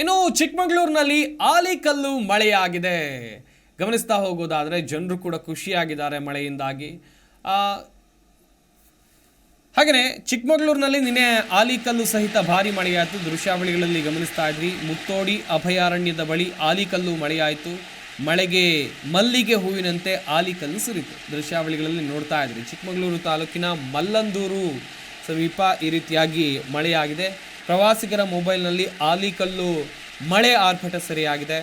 ಇನ್ನು ಚಿಕ್ಕಮಗಳೂರಿನಲ್ಲಿ ಆಲಿಕಲ್ಲು ಮಳೆಯಾಗಿದೆ. ಗಮನಿಸ್ತಾ ಹೋಗೋದಾದರೆ ಜನರು ಕೂಡ ಖುಷಿಯಾಗಿದ್ದಾರೆ ಮಳೆಯಿಂದಾಗಿ. ಹಾಗೆಯೇ ಚಿಕ್ಕಮಗಳೂರಿನಲ್ಲಿ ನಿನ್ನೆ ಆಲಿಕಲ್ಲು ಸಹಿತ ಭಾರಿ ಮಳೆಯಾಯಿತು. ದೃಶ್ಯಾವಳಿಗಳಲ್ಲಿ ಗಮನಿಸ್ತಾ ಇದ್ರಿ, ಮುತ್ತೋಡಿ ಅಭಯಾರಣ್ಯದ ಬಳಿ ಆಲಿಕಲ್ಲು ಮಳೆಯಾಯಿತು. ಮಳೆಗೆ ಮಲ್ಲಿಗೆ ಹೂವಿನಂತೆ ಆಲಿಕಲ್ಲು ಸುರಿತು. ದೃಶ್ಯಾವಳಿಗಳಲ್ಲಿ ನೋಡ್ತಾ ಇದ್ರಿ, ಚಿಕ್ಕಮಗಳೂರು ತಾಲೂಕಿನ ಮಲ್ಲಂದೂರು ಸಮೀಪ ಈ ರೀತಿಯಾಗಿ ಮಳೆಯಾಗಿದೆ. ಪ್ರವಾಸಿಗರ ಮೊಬೈಲ್ನಲ್ಲಿ ಆಲಿಕಲ್ಲು ಮಳೆ ಆರ್ಭಟ ಸರಿಯಾಗಿದೆ.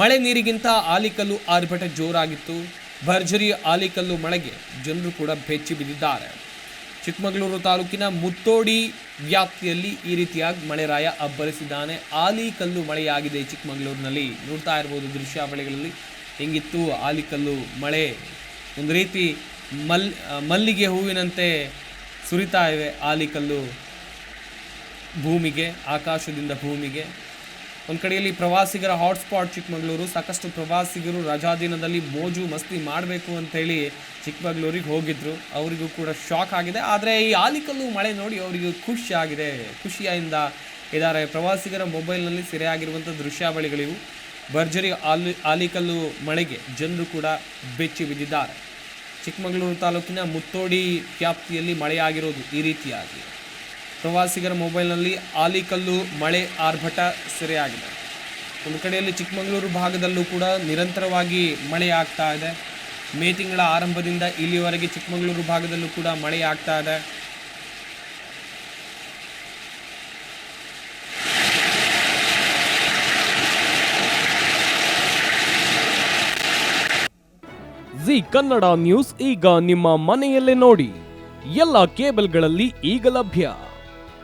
ಮಳೆ ನೀರಿಗಿಂತ ಆಲಿಕಲ್ಲು ಆರ್ಭಟ ಜೋರಾಗಿತ್ತು. ಭರ್ಜರಿ ಆಲಿಕಲ್ಲು ಮಳೆಗೆ ಜನರು ಕೂಡ ಬೆಚ್ಚಿ ಬಿದ್ದಿದ್ದಾರೆ. ಚಿಕ್ಕಮಗಳೂರು ತಾಲೂಕಿನ ಮುತ್ತೋಡಿ ವ್ಯಾಪ್ತಿಯಲ್ಲಿ ಈ ರೀತಿಯಾಗಿ ಮಳೆರಾಯ ಅಬ್ಬರಿಸಿದ್ದಾನೆ. ಆಲಿಕಲ್ಲು ಮಳೆಯಾಗಿದೆ ಚಿಕ್ಕಮಗಳೂರಿನಲ್ಲಿ. ನೋಡ್ತಾ ಇರ್ಬೋದು ದೃಶ್ಯಾವಳಿಗಳಲ್ಲಿ ಹೆಂಗಿತ್ತು ಆಲಿಕಲ್ಲು ಮಳೆ. ಒಂದು ರೀತಿ ಮಲ್, ಮಲ್ಲಿಗೆ ಹೂವಿನಂತೆ ಸುರಿತಾ ಇವೆ ಆಲಿಕಲ್ಲು ಭೂಮಿಗೆ, ಆಕಾಶದಿಂದ ಭೂಮಿಗೆ. ಒಂದು ಕಡೆಯಲ್ಲಿ ಪ್ರವಾಸಿಗರ ಹಾಟ್ಸ್ಪಾಟ್ ಚಿಕ್ಕಮಗಳೂರು, ಸಾಕಷ್ಟು ಪ್ರವಾಸಿಗರು ರಜಾದಿನದಲ್ಲಿ ಮೋಜು ಮಸ್ತಿ ಮಾಡಬೇಕು ಅಂತೇಳಿ ಚಿಕ್ಕಮಗಳೂರಿಗೆ ಹೋಗಿದ್ರು. ಅವರಿಗೂ ಕೂಡ ಶಾಕ್ ಆಗಿದೆ. ಆದರೆ ಈ ಆಲಿಕಲ್ಲು ಮಳೆ ನೋಡಿ ಅವರಿಗೂ ಖುಷಿಯಾಗಿದೆ ಖುಷಿಯಿಂದ ಇದ್ದಾರೆ. ಪ್ರವಾಸಿಗರ ಮೊಬೈಲ್ನಲ್ಲಿ ಸೆರೆಯಾಗಿರುವಂಥ ದೃಶ್ಯಾವಳಿಗಳಿವು. ಭರ್ಜರಿ ಆಲಿ ಆಲಿಕಲ್ಲು ಮಳೆಗೆ ಜನರು ಕೂಡ ಬೆಚ್ಚಿ ಬಿದ್ದಿದ್ದಾರೆ. ಚಿಕ್ಕಮಗಳೂರು ತಾಲೂಕಿನ ಮುತ್ತೋಡಿ ವ್ಯಾಪ್ತಿಯಲ್ಲಿ ಮಳೆಯಾಗಿರೋದು ಈ ರೀತಿಯಾಗಿ. ಪ್ರವಾಸಿಗರ ಮೊಬೈಲ್ನಲ್ಲಿ ಆಲಿಕಲ್ಲು ಮಳೆ ಆರ್ಭಟ ಸೆರೆಯಾಗಿದೆ. ಒಂದು ಕಡೆಯಲ್ಲಿ ಚಿಕ್ಕಮಗಳೂರು ಭಾಗದಲ್ಲೂ ಕೂಡ ನಿರಂತರವಾಗಿ ಮಳೆ ಆಗ್ತಾ ಇದೆ. ಮೇ ತಿಂಗಳ ಆರಂಭದಿಂದ ಇಲ್ಲಿವರೆಗೆ ಚಿಕ್ಕಮಗಳೂರು ಭಾಗದಲ್ಲೂ ಕೂಡ ಮಳೆ ಆಗ್ತಾ ಇದೆ. ಜಿ ಕನ್ನಡ ನ್ಯೂಸ್ ಈಗ ನಿಮ್ಮ ಮನೆಯಲ್ಲೇ ನೋಡಿ. ಎಲ್ಲ ಕೇಬಲ್ಗಳಲ್ಲಿ ಈಗ ಲಭ್ಯ.